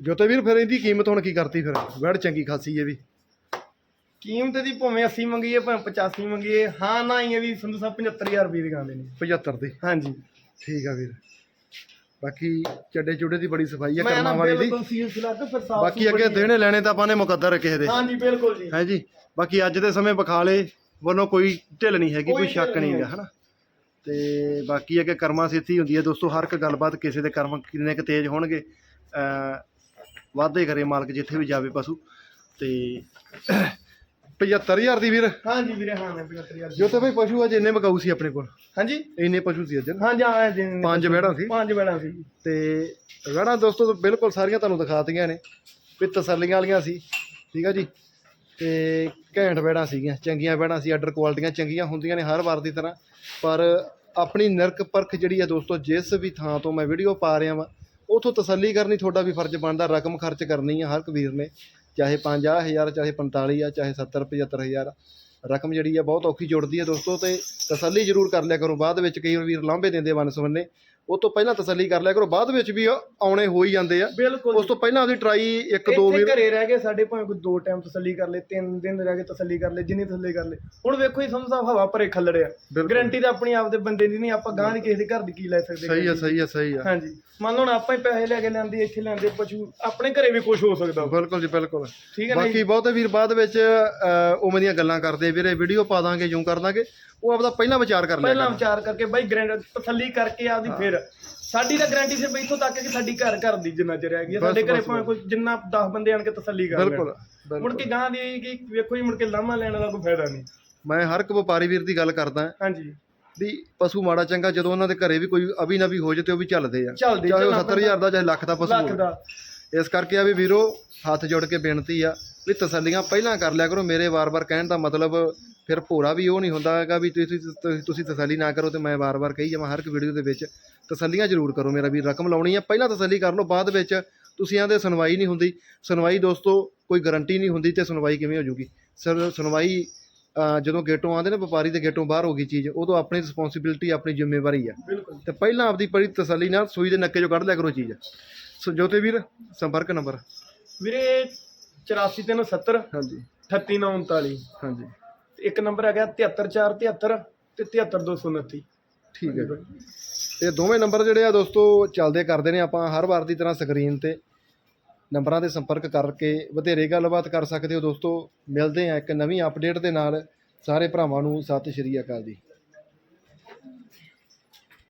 ਜੋਤੇ ਵੀਰ ਫਿਰ ਇਹਦੀ ਕੀਮਤ ਹੁਣ ਕੀ ਕਰਤੀ ਫਿਰ? ਵੈੜ ਚੰਗੀ ਖਾਸੀ ਹੈ ਵੀ। ਕੀਮਤ ਦੀ ਭਾਵੇਂ 80 ਮੰਗੀਏ ਭਾਵੇਂ 85 ਮੰਗੀਏ ਹਾਂ ਨਾ ਹੀ ਇਹ ਵੀ ਸੰਧੂ ਸਾਹਿਬ 75000 ਰੁਪਏ ਦੀ ਗਾਉਂਦੇ ਨੇ। 75 ਦੀ? ਹਾਂਜੀ। ਠੀਕ ਆ ਵੀਰ। ਬਾਕੀ ਚੱਡੇ ਚੁੱਡੇ ਦੀ ਬੜੀ ਸਫ਼ਾਈ ਆ ਕਰਮਾਂ ਵਾਲੀ ਦੀ। ਬਾਕੀ ਅੱਗੇ ਦੇਣੇ ਲੈਣੇ ਤਾਂ ਆਪਾਂ ਨੇ ਮੁਕੱਦਰ ਕਿਸੇ ਦੇ। ਹਾਂਜੀ ਬਿਲਕੁਲ ਜੀ। ਹੈ ਜੀ? ਬਾਕੀ ਅੱਜ ਦੇ ਸਮੇਂ ਬਖਾਲੇ ਵੱਲੋਂ ਕੋਈ ਢਿੱਲ ਨਹੀਂ ਹੈਗੀ ਕੋਈ ਸ਼ੱਕ ਨਹੀਂ ਹੈਗਾ। ਹਨਾ? ਤੇ ਬਾਕੀ ਅੱਗੇ ਕਰਮਾਂ ਸਿੱਧੀ ਹੁੰਦੀ ਹੈ ਦੋਸਤੋ ਹਰ ਇੱਕ ਗੱਲਬਾਤ ਕਿਸੇ ਦੇ ਕਰਮ ਕਿੰਨੇ ਕੁ ਤੇਜ਼ ਹੋਣਗੇ ਵਾਧੇ ਕਰੇ ਮਾਲਕ ਜਿੱਥੇ ਵੀ ਜਾਵੇ ਪਸ਼ੂ। ਤੇ 75000 ਦੀ ਵੀਰ। ਹਾਂਜੀ ਵੀਰੇ ਹਾਂ ਮੈਂ 75000 ਜੋ ਤਾਂ ਭਾਈ ਪਸ਼ੂ ਅੱਜ ਇੰਨੇ ਮਕਾਊ ਸੀ ਆਪਣੇ ਕੋਲ? ਹਾਂਜੀ। ਇੰਨੇ ਪਸ਼ੂ ਸੀ ਅੱਜ। ਹਾਂਜੀ ਹਾਂ ਜੀ ਪੰਜ ਵਹਿੜਾਂ ਸੀ। ਪੰਜ ਬੈਣਾ ਸੀ। ਤੇ ਵਹਿੜਾਂ ਦੋਸਤੋ ਬਿਲਕੁਲ ਸਾਰੀਆਂ ਤੁਹਾਨੂੰ ਦਿਖਾਤੀਆਂ ਨੇ। ਵੀ ਤਸੱਲੀਆਂ ਵਾਲੀਆਂ ਸੀ। ਠੀਕ ਆ ਜੀ? ਤੇ ਘੈਂਟ ਵਹਿੜਾਂ ਸੀਗੀਆਂ ਚੰਗੀਆਂ ਵਹਿੜਾਂ ਸੀ ਆਰਡਰ ਕੁਆਲਿਟੀਆਂ ਚੰਗੀਆਂ ਹੁੰਦੀਆਂ ਨੇ ਹਰ ਵਾਰ ਦੀ ਤਰ੍ਹਾਂ। ਪਰ ਆਪਣੀ ਨਰਕ ਪਰਖ ਜਿਹੜੀ ਆ ਦੋਸਤੋ ਜਿਸ ਵੀ ਥਾਂ ਤੋਂ ਮੈਂ ਵੀਡੀਓ ਪਾ ਰਿਹਾ ਵਾਂ ਉਥੋਂ ਤਸੱਲੀ ਕਰਨੀ, ਤੁਹਾਡਾ ਵੀ ਫਰਜ਼ ਬਣਦਾ, ਰਕਮ ਖਰਚ ਕਰਨੀ ਆ ਹਰ ਇੱਕ ਵੀਰ ਨੇ, ਚਾਹੇ 50000 ਚਾਹੇ 45 ਆ, ਚਾਹੇ 70 75000 ਰਕਮ ਜਿਹੜੀ ਆ, ਬਹੁਤ ਔਖੀ ਜੁੜਦੀ ਹੈ ਦੋਸਤੋ ਤੇ ਤਸੱਲੀ ਜ਼ਰੂਰ ਕਰ ਲਿਆ ਕਰੋ। ਬਾਅਦ ਵਿੱਚ ਕਈ ਵਾਰ ਵੀਰ ਲਾਂਭੇ ਦਿੰਦੇ ਵਨ ਸੁਵੰਨੇ ਉਹ ਤੋਂ ਪਹਿਲਾਂ ਤਸੱਲੀ ਕਰ ਲਿਆ ਕਰੋ ਬਾਅਦ ਵਿੱਚ ਵੀ ਆਉਣੇ ਹੋ ਹੀ ਜਾਂਦੇ ਆ। ਬਿਲਕੁਲ ਉਸ ਤੋਂ ਪਹਿਲਾਂ ਉਹਦੀ ਟਰਾਈ ਇੱਕ ਦੋ ਵੀਰ ਘਰੇ ਰਹਿ ਗਏ ਸਾਡੇ ਭਾਵੇਂ ਕੋਈ ਦੋ ਟਾਈਮ ਤਸੱਲੀ ਕਰ ਲੇ ਤਿੰਨ ਦਿਨ ਰਹਿ ਗਏ ਤਸੱਲੀ ਕਰ ਲੇ ਜਿੰਨੀ ਤਸੱਲੀ ਕਰ ਲੇ ਹੁਣ ਵੇਖੋ ਹੀ ਸਮਝ ਹਵਾ ਭਰੇ ਖੱਲੜਿਆ। ਗਰੰਟੀ ਤਾਂ ਆਪਣੀ ਆਪ ਦੇ ਬੰਦੇ ਦੀ ਨਹੀਂ ਆਪਾਂ ਗਾਂ ਦੀ ਕਿਸੇ ਦੇ ਘਰ ਦੀ ਕੀ ਲੈ ਸਕਦੇ ਸਹੀ ਆ ਸਹੀ ਆ ਸਹੀ ਆ। ਹਾਂਜੀ। ਮੰਨ ਲਓ ਆਪਾਂ ਹੀ ਪੈਸੇ ਲੈ ਕੇ ਲੈਂਦੇ ਇੱਥੇ ਲੈਂਦੇ ਪਸ਼ੂ ਆਪਣੇ ਘਰੇ ਵੀ ਕੁਝ ਹੋ ਸਕਦਾ। ਵਾ। ਬਿਲਕੁਲ ਜੀ ਬਿਲਕੁਲ। ਠੀਕ ਹੈ ਜੀ? ਬਾਕੀ ਬਹੁਤੇ ਵੀਰ ਬਾਅਦ ਵਿੱਚ ਉਵੇਂ ਦੀਆਂ ਗੱਲਾਂ ਕਰਦੇ ਵੀਰੇ ਵੀਡੀਓ ਪਾ ਦਾਂਗੇ ਜੂੰ ਕਰ ਦਾਂਗੇ। ਉਹ ਆਪਦਾ ਪਹਿਲਾਂ ਵਿਚਾਰ ਕਰ ਲਿਆ ਪਹਿਲਾਂ ਕਰਨ। ਵਿਚਾਰ ਕਰਕੇ ਬਾਈ ਗਰੰਟ ਤਸੱਲੀ ਕਰਕੇ ਆਪਦੀ ਫਿਰ। ਸਾਡੀ ਤਾਂ ਗਰੰਟੀ ਸਿਰਫ ਇੱਥੋਂ ਤੱਕ ਕਿ ਸਾਡੀ ਘਰ ਘਰ ਦੀ ਜਿੰਨਾ ਚਿਰ ਹੈਗੀ ਆ। ਬਸ, ਸਾਡੇ ਘਰੇ ਬਸ, ਭਾਵੇਂ ਕੋਈ ਜਿੰਨਾ 10 ਬੰਦੇ ਆਣ ਕੇ ਤਸੱਲੀ ਕਰ ਲੈਣ। ਬਿਲਕੁਲ ਮੁੜ ਬਿਲਕੁਲ ਕੇ ਗਾਂ ਦੀ ਕਿ ਵੇਖੋ ਜੀ ਮੁੜ ਕੇ ਲਾਮਾ ਲੈਣ ਦਾ ਕੋਈ ਫਾਇਦਾ ਨਹੀਂ। ਮੈਂ ਹਰ ਇੱਕ ਵਪਾਰੀ ਵੀਰ ਦੀ ਗੱਲ ਕਰਦਾ। ਹਾਂਜੀ। ਵੀ ਪਸ਼ੂ ਮਾੜਾ ਚੰਗਾ ਜਦੋਂ ਉਹਨਾਂ ਦੇ ਘਰੇ ਵੀ ਕੋਈ ਅਭੀ ਨਵੀ ਹੋ ਜੇ ਤੇ ਉਹ ਵੀ ਚੱਲਦੇ ਆ। ਚੱਲਦੀ ਚਾਹੇ ਉਹ ਚੱਲਣਾ 70000 ਦਾ ਚਾਹੇ ਲੱਖ ਦਾ ਪਸ਼ੂ ਲੱਖ ਹੋਵੇ। ਦਾ। ਇਸ ਕਰਕੇ ਆ ਵੀ ਵੀਰੋ ਹੱਥ ਜੋੜ ਕੇ ਬੇਨਤੀ ਆ ਵੀ ਤਸੱਲੀਆਂ ਪਹਿਲਾਂ ਕਰ ਲਿਆ ਕਰੋ। ਮੇਰੇ ਵਾਰ-ਵਾਰ ਕਹਿਣ ਦਾ ਮਤਲਬ ਫਿਰ ਭੋਰਾ ਵੀ ਉਹ ਨਹੀਂ ਹੁੰਦਾ ਹੈਗਾ ਵੀ ਤੁਸੀਂ ਤੁਸੀਂ- ਤੁਸੀਂ ਤਸੱਲੀ ਨਾ ਕਰੋ ਤੇ ਮੈਂ ਵਾਰ-ਵਾਰ ਕਹੀ ਜਾਵਾਂ ਹਰ ਇੱਕ ਵੀਡੀਓ ਦੇ ਵਿੱਚ ਤਸੱਲੀਆਂ ਜ਼ਰੂਰ ਕਰੋ ਮੇਰਾ ਵੀ ਰਕਮ ਲਾਉਣੀ ਆ। ਪਹਿਲਾਂ ਤਸੱਲੀ ਕਰ ਲਓ ਬਾਅਦ ਵਿੱਚ ਤੁਸੀਂ ਆਂਦੇ ਸੁਣਵਾਈ ਨਹੀਂ ਹੁੰਦੀ। ਸੁਣਵਾਈ ਦੋਸਤੋ ਕੋਈ ਗਾਰੰਟੀ ਨਹੀਂ ਹੁੰਦੀ ਤੇ ਸੁਣਵਾਈ ਕਿਵੇਂ ਹੋ ਜੂਗੀ। ਸਰ ਸੁਣਵਾਈ ਜਦੋਂ ਗੇਟੋਂ ਆਉਂਦੇ ਨੇ ਵਪਾਰੀ ਦੇ ਗੇਟੋਂ ਬਾਹਰ ਹੋ ਗਈ ਚੀਜ਼ ਉਦੋਂ ਆਪਣੀ ਰਿਸਪੌਂਸਿਬਿਲਟੀ ਆਪਣੀ ਜ਼ਿੰਮੇਵਾਰੀ ਆ। ਤੇ ਪਹਿਲਾਂ ਆਪਦੀ ਬੜੀ ਤਸੱਲੀ ਨਾਲ ਸੂਈ ਦੇ ਨੱਕੇ 'ਚੋਂ ਕੱਢ ਲਿਆ ਕਰੋ ਚੀਜ਼। ਸੋ ਜੋਤੇ ਵੀਰ ਸੰਪਰਕ ਨੰਬਰ। ਵੀਰੇ 84370 ਹਾਂਜੀ। 38939 ਹਾਂਜੀ। ਇੱਕ ਨੰਬਰ ਹੈਗਾ 73473 ਤੇ 73229 ਠੀਕ ਹੈ ਇਹ ਦੋਵੇਂ ਨੰਬਰ ਜਿਹੜੇ ਆ ਦੋਸਤੋ, ਚੱਲਦੇ ਕਰਦੇ ਨੇ ਆਪਾਂ ਹਰ ਵਾਰ ਦੀ ਤਰ੍ਹਾਂ ਸਕਰੀਨ ਤੇ। ਨੰਬਰਾਂ ਤੇ ਸੰਪਰਕ ਕਰਕੇ ਵਧੇਰੇ ਗੱਲਬਾਤ ਕਰ ਸਕਦੇ ਹੋ ਦੋਸਤੋ। ਮਿਲਦੇ ਆ ਇੱਕ ਨਵੀਂ ਅਪਡੇਟ ਦੇ ਨਾਲ। ਸਾਰੇ ਭਰਾਵਾਂ ਨੂੰ ਸਤਿ ਸ਼੍ਰੀ ਅਕਾਲ ਜੀ।